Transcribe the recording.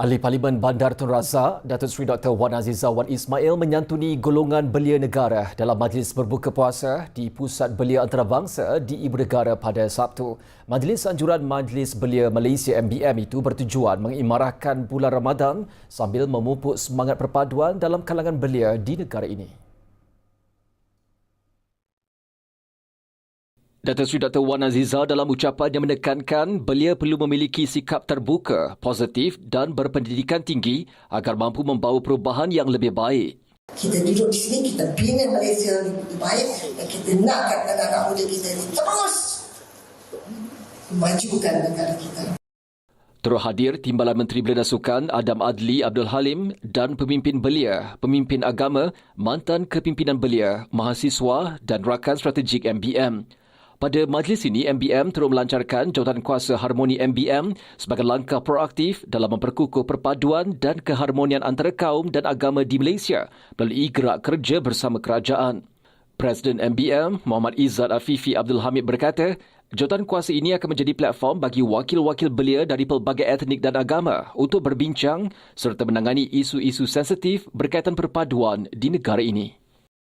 Ahli Parlimen Bandar Tun Razak, Datuk Seri Dr. Wan Aziza Wan Ismail menyantuni golongan belia negara dalam majlis berbuka puasa di Pusat Belia Antarabangsa di Ibu Negara pada Sabtu. Majlis Anjuran Majlis Belia Malaysia MBM itu bertujuan mengimarahkan bulan Ramadan sambil memupuk semangat perpaduan dalam kalangan belia di negara ini. Datuk Seri Dr. Wan Aziza dalam ucapannya menekankan belia perlu memiliki sikap terbuka, positif dan berpendidikan tinggi agar mampu membawa perubahan yang lebih baik. Kita duduk di sini, kita bina Malaysia lebih baik dan kita nakkan anak-anak muda kita ini terus memajukan negara kita. Terus hadir Timbalan Menteri Belia dan Sukan Adam Adli Abdul Halim dan pemimpin belia, pemimpin agama, mantan kepimpinan belia, mahasiswa dan rakan strategik MBM. Pada majlis ini, MBM terus melancarkan jawatan kuasa harmoni MBM sebagai langkah proaktif dalam memperkukuh perpaduan dan keharmonian antara kaum dan agama di Malaysia melalui gerak kerja bersama kerajaan. Presiden MBM, Muhammad Izzat Afifi Abdul Hamid berkata, jawatan kuasa ini akan menjadi platform bagi wakil-wakil belia dari pelbagai etnik dan agama untuk berbincang serta menangani isu-isu sensitif berkaitan perpaduan di negara ini.